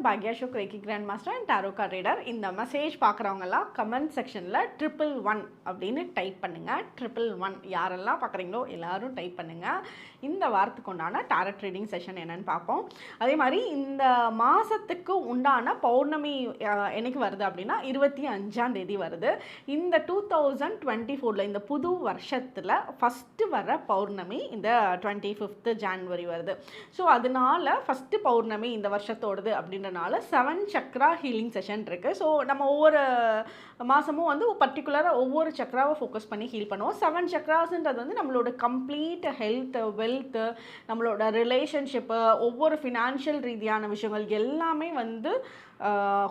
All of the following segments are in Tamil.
நான் பாக்யா ஷோக் reiki grand master and tarot card reader இந்த மெசேஜ் பார்க்குறவங்கலாம் கமெண்ட் செக்ஷனில் ட்ரிபிள் ஒன் அப்படின்னு டைப் பண்ணுங்கள் ட்ரிபிள் ஒன் யாரெல்லாம் பார்க்குறீங்களோ எல்லோரும் டைப் பண்ணுங்கள் இந்த வாரத்துக்கு உண்டான டாரட் ட்ரேடிங் செஷன் என்னென்னு பார்ப்போம். அதே மாதிரி இந்த மாதத்துக்கு உண்டான பௌர்ணமி என்னைக்கு வருது அப்படின்னா இருபத்தி அஞ்சாம் தேதி வருது. இந்த டூ தௌசண்ட் டுவெண்ட்டி ஃபோரில் இந்த புது வருஷத்தில் ஃபஸ்ட்டு வர பௌர்ணமி இந்த டுவெண்ட்டி ஃபிஃப்த்து ஜான்வரி வருது. ஸோ அதனால ஃபஸ்ட்டு பௌர்ணமி இந்த வருஷத்தோடது அப்படின்றனால செவன் சக்ரா ஹீலிங் செஷன் இருக்குது ஸோ நம்ம ஒவ்வொரு மாதமும் வந்து பர்டிகுலராக ஒவ்வொரு சக்ராவை ஃபோக்கஸ் பண்ணி ஹீல் பண்ணுவோம். செவன் சக்ராஸ்ன்றது வந்து நம்மளோட கம்ப்ளீட் ஹெல்த்து வெல்த்து நம்மளோட ரிலேஷன்ஷிப்பு ஒவ்வொரு ஃபினான்ஷியல் ரீதியான விஷயங்கள் எல்லாமே வந்து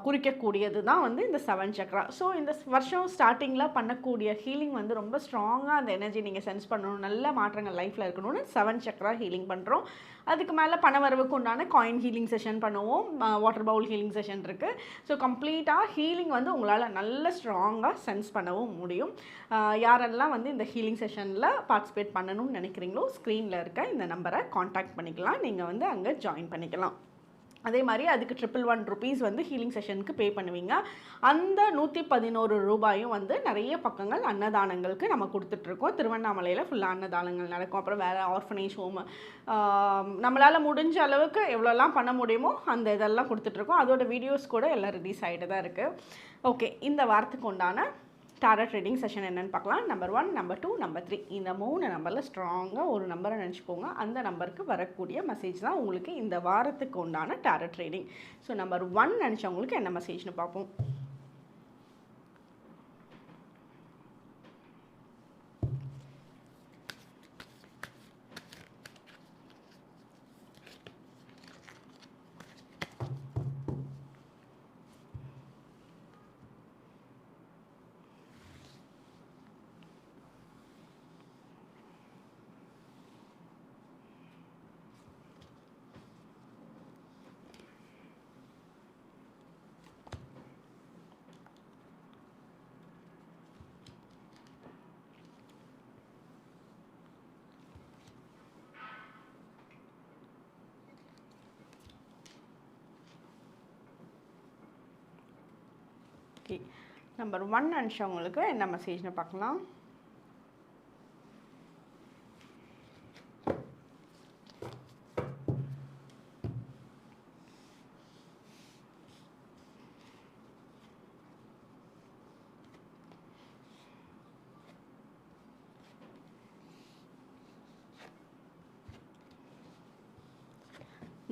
குறிக்கக்கூடியது தான் வந்து இந்த செவன் சக்ரா. ஸோ இந்த வருஷம் ஸ்டார்டிங்கில் பண்ணக்கூடிய ஹீலிங் வந்து ரொம்ப ஸ்ட்ராங்காக அந்த எனர்ஜி நீங்கள் சென்ஸ் பண்ணணும். நல்ல மாற்றங்கள் லைஃப்பில் இருக்கணும்னு செவன் சக்ரா ஹீலிங் பண்ணுறோம் அதுக்கு மேலே பண வரவுக்கு உண்டான காயின் ஹீலிங் செஷன் பண்ணுவோம். வாட்டர் பவுல் ஹீலிங் செஷன் இருக்குது ஸோ கம்ப்ளீட்டாக ஹீலிங் வந்து உங்களால் நல்ல ஸ்ட்ராங்காக சென்ஸ் பண்ணவும் முடியும். யாரெல்லாம் வந்து இந்த ஹீலிங் செஷனில் பார்ட்டிசிபேட் பண்ணணும்னு நினைக்கிறீங்களோ ஸ்க்ரீனில் இருக்க இந்த நம்பரை காண்டாக்ட் பண்ணிக்கலாம். நீங்கள் வந்து அங்கே ஜாயின் பண்ணிக்கலாம். அதே மாதிரி அதுக்கு ட்ரிபிள் ஒன் ருபீஸ் வந்து ஹீலிங் செஷனுக்கு பே பண்ணுவீங்க. அந்த நூற்றி பதினோரு ரூபாயும் வந்து நிறைய பக்கங்கள் அன்னதானங்களுக்கு நம்ம கொடுத்துட்ருக்கோம். திருவண்ணாமலையில் ஃபுல்லாக அன்னதானங்கள் நடக்கும். அப்புறம் வேறு ஆர்ஃபனேஜ் ஹோம் நம்மளால் முடிஞ்ச அளவுக்கு எவ்வளோலாம் பண்ண முடியுமோ அந்த இதெல்லாம் கொடுத்துட்ருக்கோம். அதோட வீடியோஸ் கூட எல்லாம் ரிலீஸ் ஆகிட்டு தான் இருக்குது ஓகே இந்த வாரத்துக்கு உண்டான டாரா ட்ரேடிங் செஷன் என்னென்னு பார்க்கலாம். Number one number two number three இந்த மூணு நம்பரில் ஸ்ட்ராங்காக ஒரு நம்பரை நினச்சிக்கோங்க. அந்த நம்பருக்கு வரக்கூடிய மெசேஜ் தான் உங்களுக்கு இந்த வாரத்துக்கு உண்டான tarot reading so number one நினச்சவங்களுக்கு என்ன மெசேஜ்னு பார்ப்போம். ஓகே. நம்பர் ஒன் நினச்சவங்களுக்கு என்ன மெசேஜ்னு பார்க்கலாம்.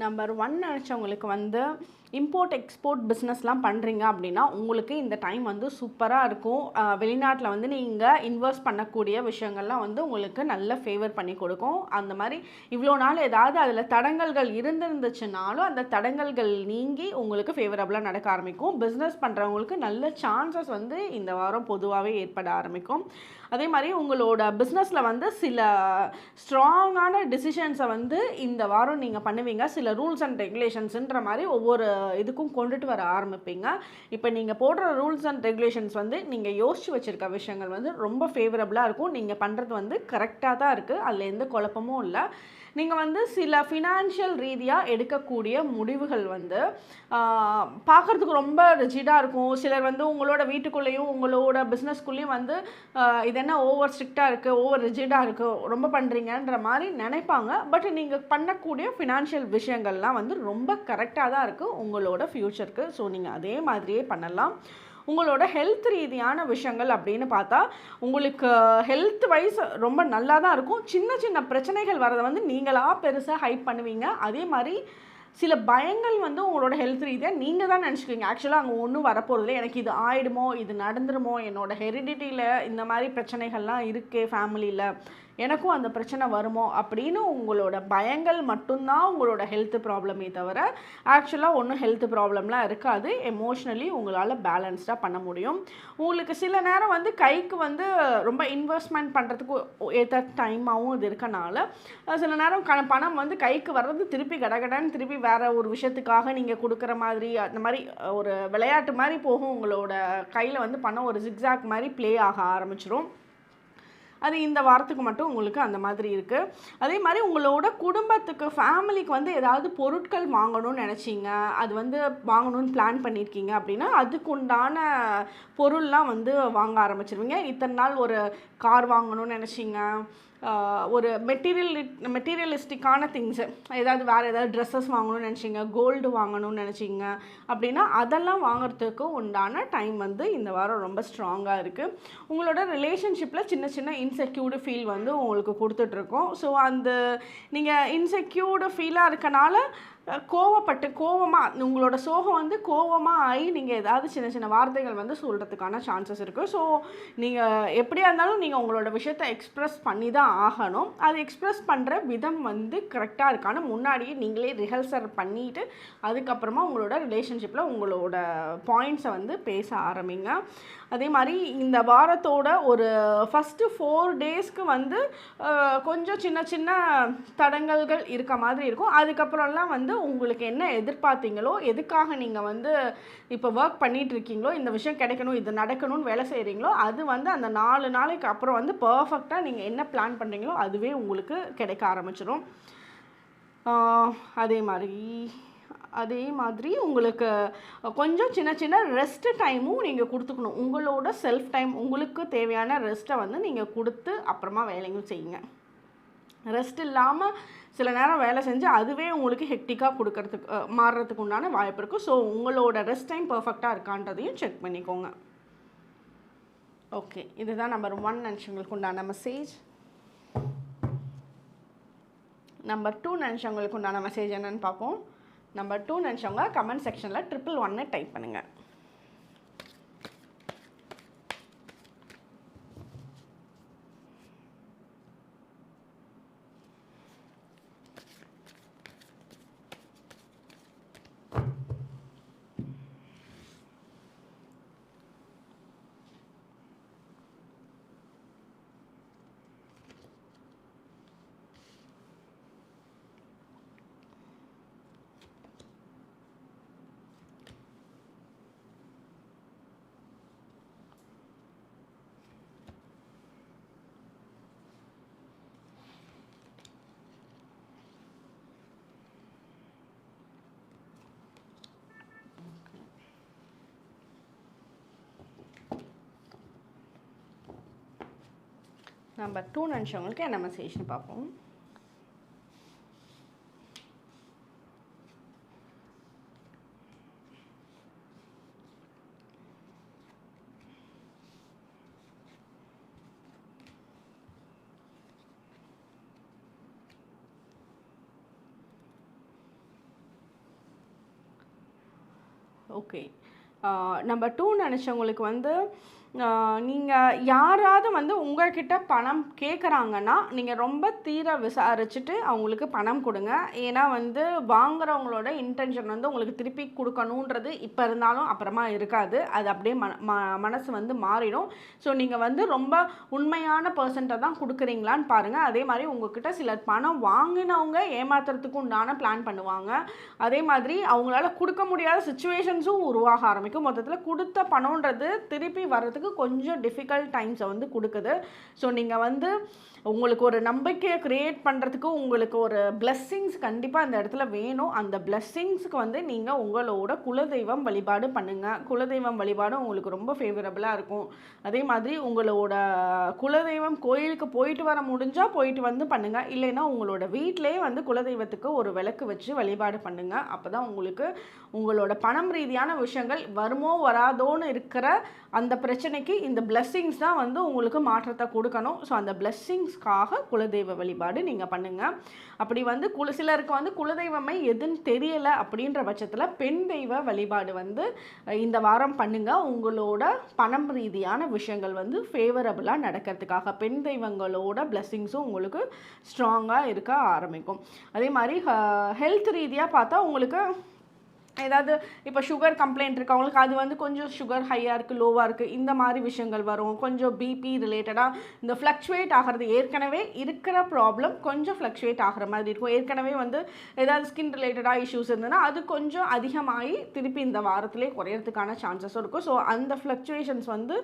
நம்பர் ஒன் நினச்சவங்களுக்கு வந்து இம்போர்ட் எக்ஸ்போர்ட் பிஸ்னஸ்லாம் பண்ணுறீங்க அப்படின்னா உங்களுக்கு இந்த டைம் வந்து சூப்பராக இருக்கும். வெளிநாட்டில் வந்து நீங்கள் இன்வெஸ்ட் பண்ணக்கூடிய விஷயங்கள்லாம் வந்து உங்களுக்கு நல்ல ஃபேவர் பண்ணி கொடுக்கும். அந்த மாதிரி இவ்வளோ நாள் ஏதாவது அதில் தடங்கல்கள் இருந்திருந்துச்சுனாலும் அந்த தடங்கல்கள் நீங்கி உங்களுக்கு ஃபேவரபுளாக நடக்க ஆரம்பிக்கும். பிஸ்னஸ் பண்ணுறவங்களுக்கு நல்ல சான்சஸ் வந்து இந்த வாரம் பொதுவாகவே ஏற்பட ஆரம்பிக்கும். அதே மாதிரி உங்களோட பிஸ்னஸில் வந்து சில ஸ்ட்ராங்கான டிசிஷன்ஸை வந்து இந்த வாரம் நீங்கள் பண்ணுவீங்க. சில ரூல்ஸ் அண்ட் ரெகுலேஷன்ஸுன்ற மாதிரி ஒவ்வொரு இதுக்கும் கொண்டுட்டு வர ஆரம்பிப்பீங்க. இப்போ நீங்கள் போடுற ரூல்ஸ் அண்ட் ரெகுலேஷன்ஸ் வந்து நீங்கள் யோசிச்சு வச்சுருக்க விஷயங்கள் வந்து ரொம்ப ஃபேவரபுளாக இருக்கும். நீங்கள் பண்ணுறது வந்து கரெக்டாக தான் இருக்குது அதில் எந்த குழப்பமும் இல்லை. நீங்கள் வந்து சில ஃபினான்ஷியல் ரீதியாக எடுக்கக்கூடிய முடிவுகள் வந்து பார்க்குறதுக்கு ரொம்ப ரிஜிடாக இருக்கும். சிலர் வந்து உங்களோட வீட்டுக்குள்ளேயும் உங்களோட பிஸ்னஸ்க்குள்ளேயும் வந்து இது என்ன ஓவர் ஸ்ட்ரிக்டாக இருக்குது ஓவர் ரிஜிடாக இருக்குது ரொம்ப பண்ணுறீங்கன்ற மாதிரி நினைப்பாங்க. பட் நீங்கள் பண்ணக்கூடிய ஃபினான்ஷியல் விஷயங்கள்லாம் வந்து ரொம்ப கரெக்டாக தான் இருக்குது உங்களோட ஃப்யூச்சருக்கு ஸோ நீங்கள் அதே மாதிரியே பண்ணலாம். உங்களோட ஹெல்த் ரீதியான விஷயங்கள் அப்படின்னு பார்த்தா உங்களுக்கு ஹெல்த் வைஸ் ரொம்ப நல்லா தான் இருக்கும். சின்ன சின்ன பிரச்சனைகள் வரதை வந்து நீங்களாக பெருசாக ஹைப் பண்ணுவீங்க. அதே மாதிரி சில பயங்கள் வந்து உங்களோட ஹெல்த் ரீதியாக நீங்கள் தான் நினச்சிக்குவீங்க ஆக்சுவலாக அங்கே ஒன்றும் வரப்போகிறதில்ல எனக்கு இது ஆயிடுமோ இது நடந்துருமோ என்னோட ஹெரிடிட்டியில் இந்த மாதிரி பிரச்சனைகள்லாம் இருக்கே ஃபேமிலியில் எனக்கும் அந்த பிரச்சனை வருமோ அப்படின்னு உங்களோட பயங்கள் மட்டும்தான் உங்களோட ஹெல்த் ப்ராப்ளமே தவிர ஆக்சுவலாக ஒன்றும் ஹெல்த் ப்ராப்ளம்லாம் இருக்காது. எமோஷ்னலி உங்களால் பேலன்ஸ்டாக பண்ண முடியும். உங்களுக்கு சில நேரம் வந்து கைக்கு வந்து ரொம்ப இன்வெஸ்ட்மெண்ட் பண்ணுறதுக்கு ஏற்ற டைமாகவும் இது இருக்கனால சில நேரம் க பணம் வந்து கைக்கு வர்றது திருப்பி கடகடன்னு திருப்பி வேறு ஒரு விஷயத்துக்காக நீங்கள் கொடுக்குற மாதிரி அந்த மாதிரி ஒரு விளையாட்டு மாதிரி போகும். உங்களோட கையில் வந்து பணம் ஒரு ஜிக்ஸாக் மாதிரி ப்ளே ஆக ஆரம்பிச்சிடும் அது இந்த வாரத்துக்கு மட்டும் உங்களுக்கு அந்த மாதிரி இருக்குது அதே மாதிரி உங்களோட குடும்பத்துக்கு ஃபேமிலிக்கு வந்து ஏதாவது பொருட்கள் வாங்கணும்னு நினச்சிங்க அது வந்து வாங்கணும்னு பிளான் பண்ணியிருக்கீங்க அப்படின்னா அதுக்கு உண்டான பொருள்லாம் வந்து வாங்க ஆரம்பிச்சிருவீங்க. இத்தனை நாள் ஒரு கார் வாங்கணும்னு நினச்சிங்க ஒரு மெட்டீரியல் மெட்டீரியலிஸ்டிக்கான திங்ஸு ஏதாவது வேறு ஏதாவது ட்ரெஸ்ஸஸ் வாங்கணும்னு நினச்சிங்க கோல்டு வாங்கணும்னு நினச்சிங்க அப்படின்னா அதெல்லாம் வாங்குறதுக்கு உண்டான டைம் வந்து இந்த வாரம் ரொம்ப ஸ்ட்ராங்காக இருக்குது உங்களோட ரிலேஷன்ஷிப்பில் சின்ன சின்ன இன்செக்யூர்டு ஃபீல் வந்து உங்களுக்கு கொடுத்துட்ருக்கோம் ஸோ அந்த நீங்கள் இன்செக்யூர்டு ஃபீலாக இருக்கனால கோவப்பட்டு கோவமாக உங்களோட சோகம் வந்து கோவமாக ஆகி நீங்கள் ஏதாவது சின்ன சின்ன வார்த்தைகள் வந்து சொல்கிறதுக்கான சான்சஸ் இருக்குது ஸோ நீங்கள் எப்படியா இருந்தாலும் நீங்கள் உங்களோட விஷயத்தை எக்ஸ்ப்ரெஸ் பண்ணி தான் ஆகணும். அது எக்ஸ்ப்ரெஸ் பண்ணுற விதம் வந்து கரெக்டாக இருக்கான்னு முன்னாடியே நீங்களே ரிஹர்சல் பண்ணிவிட்டு அதுக்கப்புறமா உங்களோட ரிலேஷன்ஷிப்பில் உங்களோட பாயிண்ட்ஸை வந்து பேச ஆரம்பிங்க. அதே மாதிரி இந்த வாரத்தோட ஒரு ஃபஸ்ட்டு ஃபோர் டேஸ்க்கு வந்து கொஞ்சம் சின்ன சின்ன தடங்கல்கள் இருக்க மாதிரி இருக்கும். அதுக்கப்புறம்லாம் வந்து உங்களுக்கு என்ன எதிர்பார்த்தீங்களோ எதுக்காக நீங்கள் வந்து இப்போ ஒர்க் பண்ணிட்டு இருக்கீங்களோ இந்த விஷயம் கிடைக்கணும் இது நடக்கணும்னு வேலை செய்கிறீங்களோ அது வந்து அந்த நாலு நாளைக்கு அப்புறம் வந்து பர்ஃபெக்டாக நீங்கள் என்ன பிளான் பண்ணுறீங்களோ அதுவே உங்களுக்கு கிடைக்க ஆரம்பிச்சிடும் அதே மாதிரி அதே மாதிரி உங்களுக்கு கொஞ்சம் சின்ன சின்ன ரெஸ்ட் டைமும் நீங்கள் கொடுத்துக்கணும். உங்களோட செல்ஃப் டைம் உங்களுக்கு தேவையான ரெஸ்ட்டை வந்து நீங்கள் கொடுத்து அப்புறமா வேலையும் செய்யுங்க. ரெஸ்ட் இல்லாமல் சில நேரம் வேலை செஞ்சு அதுவே உங்களுக்கு ஹெக்டிக்காக கொடுக்கறதுக்கு மாறுறதுக்கு உண்டான வாய்ப்பு இருக்குது ஸோ உங்களோட ரெஸ்ட் டைம் பர்ஃபெக்டாக இருக்கான்றதையும் செக் பண்ணிக்கோங்க. ஓகே இதுதான் நம்பர் ஒன் நினச்சவங்களுக்கு உண்டான மெசேஜ் நம்பர் டூ நினச்சவங்களுக்கு உண்டான மெசேஜ் என்னென்னு பார்ப்போம். நம்பர் டூ நினச்சவங்க கமெண்ட் செக்ஷனில் ட்ரிபிள் ஒன்னு டைப் பண்ணுங்கள் நம்ம டூ நிமிஷவங்களுக்கு என்ன மெசேஜ்னு பார்ப்போம். ஓகே நம்பர் டூ நினச்சவங்களுக்கு வந்து நீங்கள் யாராவது வந்து உங்கள்கிட்ட பணம் கேட்குறாங்கன்னா நீங்கள் ரொம்ப தீர விசாரிச்சுட்டு அவங்களுக்கு பணம் கொடுங்க. ஏன்னா வந்து வாங்குறவங்களோட இன்டென்ஷன் வந்து உங்களுக்கு திருப்பி கொடுக்கணுன்றது இப்போ இருந்தாலும் அப்புறமா இருக்காது. அது அப்படியே மன ம மனசு வந்து மாறிடும். ஸோ நீங்கள் வந்து ரொம்ப உண்மையான பர்சன்ட்டை தான் கொடுக்குறீங்களான்னு பாருங்கள் அதே மாதிரி உங்ககிட்ட சிலர் பணம் வாங்கினவங்க ஏமாத்துறதுக்கு உண்டான பிளான் பண்ணுவாங்க. அதே மாதிரி அவங்களால கொடுக்க முடியாத சுச்சுவேஷன்ஸும் உருவாக ஆரம்பிக்கும். மொத்தத்தில் கொடுத்த பணம்ன்றது திருப்பி வர்றதுக்கு கொஞ்சம் டிஃபிகல்ட் டைம்ஸை வந்து கொடுக்குது. ஸோ நீங்கள் வந்து உங்களுக்கு ஒரு நம்பிக்கையை க்ரியேட் பண்ணுறதுக்கு உங்களுக்கு ஒரு பிளெஸ்ஸிங்ஸ் கண்டிப்பாக அந்த இடத்துல வேணும். அந்த பிளெஸ்ஸிங்ஸுக்கு வந்து நீங்கள் உங்களோட குலதெய்வம் வழிபாடு பண்ணுங்கள் குலதெய்வம் வழிபாடு உங்களுக்கு ரொம்ப ஃபேவரபுளாக இருக்கும். அதே மாதிரி உங்களோட குலதெய்வம் கோயிலுக்கு போயிட்டு வர முடிஞ்சால் போயிட்டு வந்து பண்ணுங்கள் இல்லைன்னா உங்களோட வீட்டிலேயே வந்து குலதெய்வத்துக்கு ஒரு விளக்கு வச்சு வழிபாடு பண்ணுங்கள் அப்போ தான் உங்களுக்கு உங்களோட பணம் ரீதியான விஷயங்கள் வருமோ வராதோன்னு இருக்கிற அந்த பிரச்சனைக்கு இந்த பிளெஸ்ஸிங்ஸ் தான் வந்து உங்களுக்கு மாற்றத்தை கொடுக்கணும். ஸோ அந்த blessingsக்காக குலதெய்வ வழிபாடு நீங்கள் பண்ணுங்கள் அப்படி வந்து குல சிலருக்கு வந்து குலதெய்வமே எதுன்னு தெரியலை அப்படின்ற பட்சத்தில் பெண் தெய்வ வழிபாடு வந்து இந்த வாரம் பண்ணுங்கள் உங்களோட பணம் ரீதியான விஷயங்கள் வந்து ஃபேவரபுளாக நடக்கிறதுக்காக பெண் தெய்வங்களோட blessings-உம் உங்களுக்கு ஸ்ட்ராங்காக இருக்க ஆரம்பிக்கும். அதே மாதிரி ஹெல்த் ரீதியாக பார்த்தா உங்களுக்கு ஏதாவது இப்போ சுகர் கம்ப்ளைண்ட் இருக்கவங்களுக்கு அது வந்து கொஞ்சம் சுகர் ஹையாக இருக்குது லோவாக இருக்குது இந்த மாதிரி விஷயங்கள் வரும். கொஞ்சம் பிபி ரிலேட்டடாக இந்த ஃப்ளக்சுவேட் ஆகிறது ஏற்கனவே இருக்கிற ப்ராப்ளம் கொஞ்சம் ஃப்ளக்சுவேட் ஆகிற மாதிரி இருக்கும். ஏற்கனவே வந்து ஏதாவது ஸ்கின் ரிலேட்டடாக இஷ்யூஸ் இருந்ததுன்னா அது கொஞ்சம் அதிகமாகி திருப்பி இந்த வாரத்திலே குறையறதுக்கான சான்சஸும் இருக்கும். ஸோ அந்த ஃப்ளக்சுவேஷன்ஸ் வந்து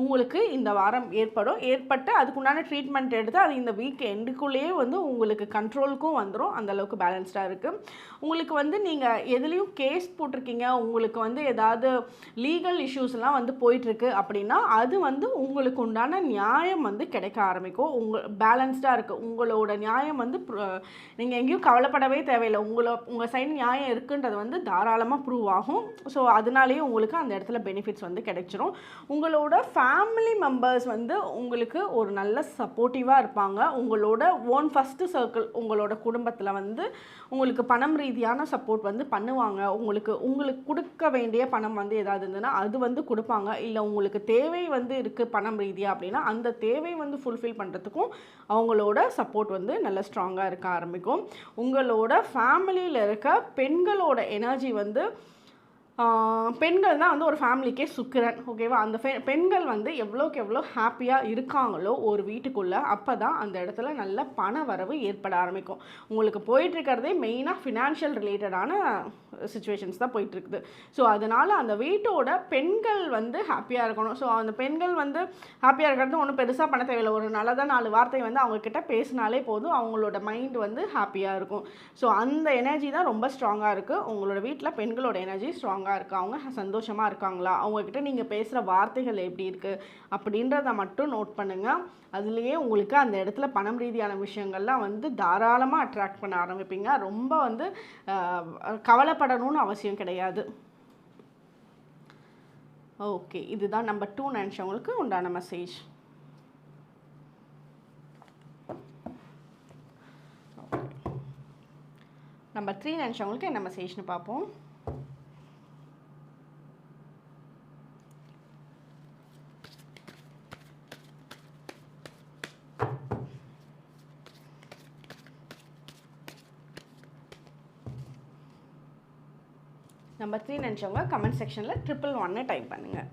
உங்களுக்கு இந்த வாரம் ஏற்படும். ஏற்பட்டு அதுக்குண்டான ட்ரீட்மெண்ட் எடுத்து அது இந்த வீக் எண்டுக்குள்ளேயே வந்து உங்களுக்கு கண்ட்ரோலுக்கும் வந்துடும் அந்தளவுக்கு பேலன்ஸ்டாக இருக்குது உங்களுக்கு வந்து நீங்கள் எதுலேயும் கேஸ் போட்டிருக்கீங்க. உங்களுக்கு வந்து ஏதாவது லீகல் இஷ்யூஸ்லாம் வந்து போயிட்டுருக்கு அப்படின்னா அது வந்து உங்களுக்கு உண்டான நியாயம் வந்து கிடைக்க ஆரம்பிக்கும். உங்கள் பேலன்ஸ்டாக இருக்குது உங்களோட நியாயம் வந்து நீங்கள் எங்கேயும் கவலைப்படவே தேவையில்லை. உங்களை உங்கள் சைடு நியாயம் இருக்குன்றது வந்து தாராளமாக ப்ரூவ் ஆகும். ஸோ அதனாலேயே உங்களுக்கு அந்த இடத்துல பெனிஃபிட்ஸ் வந்து கிடைச்சிரும். உங்களோட ஃபேமிலி மெம்பர்ஸ் வந்து உங்களுக்கு ஒரு நல்ல சப்போர்ட்டிவாக இருப்பாங்க. உங்களோட ஓன் ஃபஸ்ட்டு சர்க்கிள் உங்களோட குடும்பத்தில் வந்து உங்களுக்கு பணம் ரீதியான சப்போர்ட் வந்து பண்ணுவாங்க. உங்களுக்கு உங்களுக்கு கொடுக்க வேண்டிய பணம் வந்து ஏதாவது இருந்ததுன்னா அது வந்து கொடுப்பாங்க. இல்லை உங்களுக்கு தேவை வந்து இருக்குது பணம் ரீதியாக அப்படின்னா அந்த தேவை வந்து ஃபுல்ஃபில் பண்ணுறதுக்கும் அவங்களோட சப்போர்ட் வந்து நல்ல ஸ்ட்ராங்காக இருக்க ஆரம்பிக்கும். உங்களோட ஃபேமிலியில் இருக்க பெண்களோட எனர்ஜி வந்து பெண்கள் தான் வந்து ஒரு ஃபேமிலிக்கே சுக்கிரன் ஓகேவா? அந்த பெண்கள் வந்து எவ்வளோக்கு எவ்வளோ ஹாப்பியாக இருக்காங்களோ ஒரு வீட்டுக்குள்ளே அப்போ தான் அந்த இடத்துல நல்ல பண வரவு ஏற்பட ஆரம்பிக்கும். உங்களுக்கு போயிட்டுருக்கிறதே மெயினாக ஃபினான்ஷியல் ரிலேட்டடான சுச்சுவேஷன்ஸ் தான் போயிட்டுருக்குது. ஸோ அதனால் அந்த வீட்டோட பெண்கள் வந்து ஹாப்பியாக இருக்கணும். ஸோ அந்த பெண்கள் வந்து ஹாப்பியாக இருக்கிறது ஒன்றும் பெருசாக பண்ண தேவையில்லை. ஒரு நல்லதாக நாலு வார்த்தை வந்து அவங்கக்கிட்ட பேசினாலே போதும் அவங்களோட மைண்ட் வந்து ஹாப்பியாக இருக்கும். ஸோ அந்த எனர்ஜி தான் ரொம்ப ஸ்ட்ராங்காக இருக்குது உங்களோட வீட்டில் பெண்களோட எனர்ஜி ஸ்ட்ராங்காக இருக்கா? அவங்க சந்தோஷமாக இருக்காங்களா? அவங்கக்கிட்ட நீங்கள் பேசுகிற வார்த்தைகள் எப்படி இருக்குது அப்படின்றத மட்டும் நோட் பண்ணுங்கள் அதுலேயே உங்களுக்கு அந்த இடத்துல பணம் ரீதியான விஷயங்கள்லாம் வந்து தாராளமாக அட்ராக்ட் பண்ண ஆரம்பிப்பீங்க. ரொம்ப வந்து கவலைப்படணும்னு அவசியம் கிடையாது. ஓகே இதுதான் நம்பர் டூ நினச்சவங்களுக்கு உண்டான மெசேஜ் நம்பர் த்ரீ நினச்சவங்களுக்கு என்ன மெசேஜ்னு பார்ப்போம். நம்பர் த்ரீ நினச்சவங்க கமெண்ட் செக்ஷனில் ட்ரிபிள் ஒன்னு டைப் பண்ணுங்கள்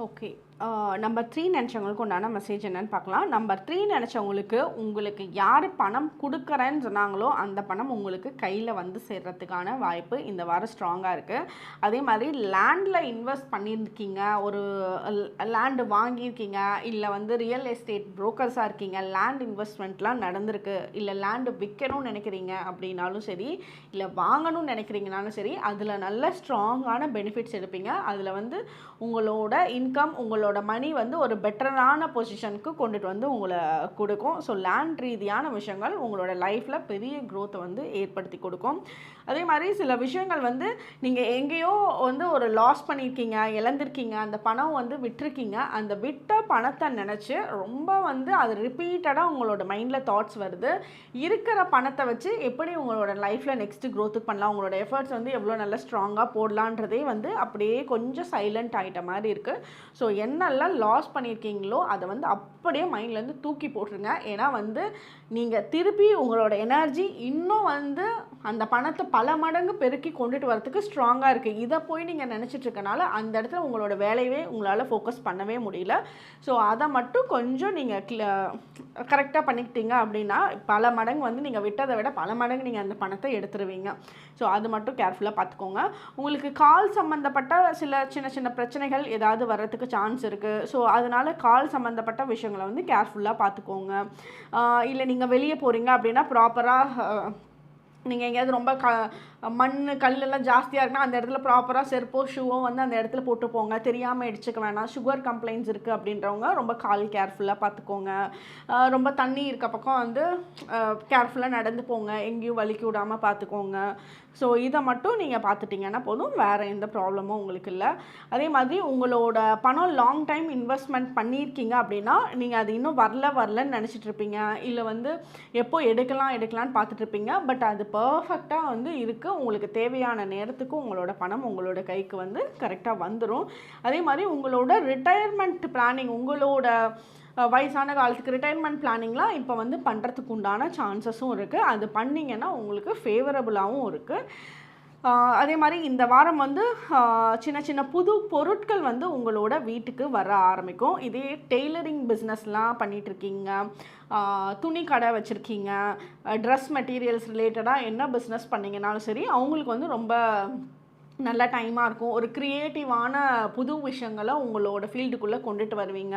ஓகே நம்பர் த்ரீ நினச்சவங்களுக்கு உண்டான மெசேஜ் என்னன்னு பார்க்கலாம். நம்பர் த்ரீ நினச்சவங்களுக்கு உங்களுக்கு யார் பணம் கொடுக்குறேன்னு சொன்னாங்களோ அந்த பணம் உங்களுக்கு கையில் வந்து சேர்றதுக்கான வாய்ப்பு இந்த வாரம் ஸ்ட்ராங்காக இருக்குது அதே மாதிரி லேண்டில் இன்வெஸ்ட் பண்ணியிருக்கீங்க ஒரு லேண்டு வாங்கியிருக்கீங்க இல்லை வந்து ரியல் எஸ்டேட் புரோக்கர்ஸாக இருக்கீங்க லேண்ட் இன்வெஸ்ட்மெண்ட்லாம் நடந்திருக்கு இல்லை லேண்டு விற்கணும்னு நினைக்கிறீங்க அப்படின்னாலும் சரி இல்லை வாங்கணும்னு நினைக்கிறீங்கனாலும் சரி அதில் நல்ல ஸ்ட்ராங்கான பெனிஃபிட்ஸ் எடுப்பீங்க. அதில் வந்து உங்களோட இன்கம் உங்களோட மணி வந்து ஒரு பெட்டரான பொசிஷனுக்கு கொண்டுட்டு வந்து உங்களை கொடுக்கும். ஸோ லேண்ட் ரீதியான விஷயங்கள் உங்களோட லைஃப்பில் பெரிய க்ரோத்தை வந்து ஏற்படுத்தி கொடுக்கும். அதே மாதிரி சில விஷயங்கள் வந்து நீங்கள் எங்கேயோ வந்து ஒரு லாஸ் பண்ணியிருக்கீங்க இழந்திருக்கீங்க அந்த பணம் வந்து விட்டிருக்கீங்க. அந்த விட்ட பணத்தை நினச்சி ரொம்ப வந்து அது ரிப்பீட்டடாக உங்களோட மைண்டில் தாட்ஸ் வருது. இருக்கிற பணத்தை வச்சு எப்படி உங்களோட லைஃப்பில் நெக்ஸ்ட்டு க்ரோத்துக்கு பண்ணலாம்? உங்களோட எஃபர்ட்ஸ் வந்து எவ்வளோ நல்லா ஸ்ட்ராங்காக போடலான்றதே வந்து அப்படியே கொஞ்சம் சைலண்ட் ஆகிட்ட மாதிரி இருக்குது ஸோ என்னெல்லாம் லாஸ் பண்ணியிருக்கீங்களோ அதை வந்து அப்படியே மைண்ட்லேருந்து தூக்கி போட்டுருங்க. ஏன்னா வந்து நீங்கள் திருப்பி உங்களோட எனர்ஜி இன்னும் வந்து அந்த பணத்தை பல மடங்கு பெருக்கி கொண்டுட்டு வர்றதுக்கு ஸ்ட்ராங்காக இருக்குது இதை போய் நீங்கள் நினச்சிட்ருக்கனால அந்த இடத்துல உங்களோட வேலையவே உங்களால் ஃபோக்கஸ் பண்ணவே முடியல. ஸோ அதை மட்டும் கொஞ்சம் நீங்கள் கிள கரெக்டாக பண்ணிக்கிட்டீங்க அப்படின்னா பல மடங்கு வந்து நீங்கள் விட்டதை விட பல மடங்கு நீங்கள் அந்த பணத்தை எடுத்துருவீங்க. ஸோ அது மட்டும் கேர்ஃபுல்லாக பார்த்துக்கோங்க. உங்களுக்கு கால் சம்மந்தப்பட்ட சில சின்ன சின்ன பிரச்சனைகள் ஏதாவது வர்றதுக்கு சான்ஸ் இருக்குது ஸோ அதனால் கால் சம்மந்தப்பட்ட விஷயங்களை வந்து கேர்ஃபுல்லாக பார்த்துக்கோங்க. இல்லை நீங்கள் நீங்கள் வெளியே போகிறீங்க அப்படின்னா ப்ராப்பராக நீங்கள் எங்கேயாவது ரொம்ப க மண் கல்லெல்லாம் ஜாஸ்தியாக இருக்குன்னா அந்த இடத்துல ப்ராப்பராக செருப்போ ஷூவோ வந்து அந்த இடத்துல போட்டு போங்க. தெரியாமல் இடிச்சுக்க வேணாம். சுகர் கம்ப்ளைண்ட்ஸ் இருக்குது அப்படின்றவங்க ரொம்ப கால் கேர்ஃபுல்லாக பார்த்துக்கோங்க. ரொம்ப தண்ணி இருக்க பக்கம் வந்து கேர்ஃபுல்லாக நடந்து போங்க. எங்கேயும் வலிக்கி விடாமல் பார்த்துக்கோங்க. ஸோ இதை மட்டும் நீங்கள் பார்த்துட்டிங்கன்னா போதும். வேறு எந்த ப்ராப்ளமும் உங்களுக்கு இல்லை. அதே மாதிரி உங்களோட பணம் லாங் டைம் இன்வெஸ்ட்மெண்ட் பண்ணியிருக்கீங்க அப்படின்னா நீங்கள் அது இன்னும் வரல வரலன்னு நினச்சிட்டு இருப்பீங்க. இல்லை வந்து எப்போ எடுக்கலாம் எடுக்கலாம்னு பார்த்துட்ருப்பீங்க பட் அது பர்ஃபெக்டாக வந்து இருக்குது உங்களுக்கு தேவையான நேரத்துக்கு உங்களோட பணம் உங்களோட கைக்கு வந்து கரெக்டாக வந்துடும் அதே மாதிரி உங்களோட ரிட்டையர்மெண்ட் பிளானிங் உங்களோட வயசான காலத்துக்கு ரிட்டையர்மெண்ட் பிளானிங்லாம் இப்போ வந்து பண்ணுறதுக்கு உண்டான சான்சஸும் இருக்குது அது பண்ணிங்கன்னா உங்களுக்கு ஃபேவரபுளாகவும் இருக்குது அதே மாதிரி இந்த வாரம் வந்து சின்ன சின்ன புது பொருட்கள் வந்து உங்களோட வீட்டுக்கு வர ஆரம்பிக்கும். இதே டெய்லரிங் பிஸ்னஸ்லாம் பண்ணிகிட்ருக்கீங்க இருக்கீங்க துணி கடை வச்சுருக்கீங்க. ட்ரெஸ் மெட்டீரியல்ஸ் ரிலேட்டடாக என்ன பிஸ்னஸ் பண்ணிங்கனாலும் சரி அவங்களுக்கு வந்து ரொம்ப நல்ல டைமாக இருக்கும். ஒரு க்ரியேட்டிவான புது விஷயங்களை உங்களோட ஃபீல்டுக்குள்ளே கொண்டுட்டு வருவீங்க.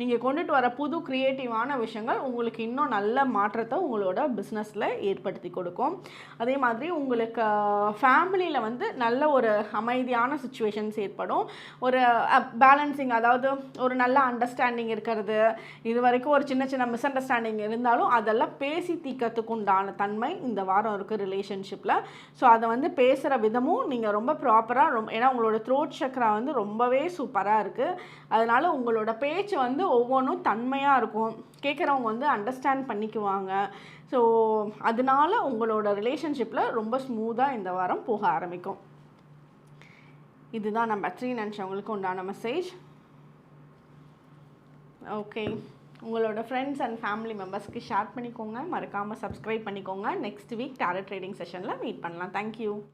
நீங்கள் கொண்டுட்டு வர புது க்ரியேட்டிவான விஷயங்கள் உங்களுக்கு இன்னும் நல்ல மாற்றத்தை உங்களோட பிஸ்னஸில் ஏற்படுத்தி கொடுக்கும். அதே மாதிரி உங்களுக்கு ஃபேமிலியில் வந்து நல்ல ஒரு அமைதியான சுச்சுவேஷன்ஸ் ஏற்படும். ஒரு பேலன்சிங் அதாவது ஒரு நல்ல அண்டர்ஸ்டாண்டிங் இருக்கிறது. இது வரைக்கும் ஒரு சின்ன சின்ன மிஸ் அண்டர்ஸ்டாண்டிங் இருந்தாலும் அதெல்லாம் பேசி தீக்கிறதுக்கு உண்டான தன்மை இந்த வாரம் இருக்குது ரிலேஷன்ஷிப்பில் ஸோ அதை வந்து பேசுகிற விதமும் நீங்கள் ரொம்ப ப்ராப்பராக ரொம்ப ஏன்னா உங்களோட த்ரோட் சக்கரா வந்து ரொம்பவே சூப்பராக இருக்குது அதனால் உங்களோட பேச்சு வந்து ஒவ்வொன்றும் தன்மையாக இருக்கும். கேட்குறவங்க வந்து அண்டர்ஸ்டாண்ட் பண்ணிக்குவாங்க. ஸோ அதனால உங்களோட ரிலேஷன்ஷிப்பில் ரொம்ப ஸ்மூத்தாக இந்த வாரம் போக ஆரம்பிக்கும். இதுதான் நம்ம த்ரீ நினச்சவங்களுக்கு உண்டான மெசேஜ் ஓகே உங்களோட ஃப்ரெண்ட்ஸ் அண்ட் ஃபேமிலி மெம்பர்ஸ்க்கு ஷேர் பண்ணிக்கோங்க. மறக்காமல் சப்ஸ்கிரைப் பண்ணிக்கோங்க. நெக்ஸ்ட் வீக் டேரட் ட்ரேடிங் செஷனில் மீட் பண்ணலாம். Thank you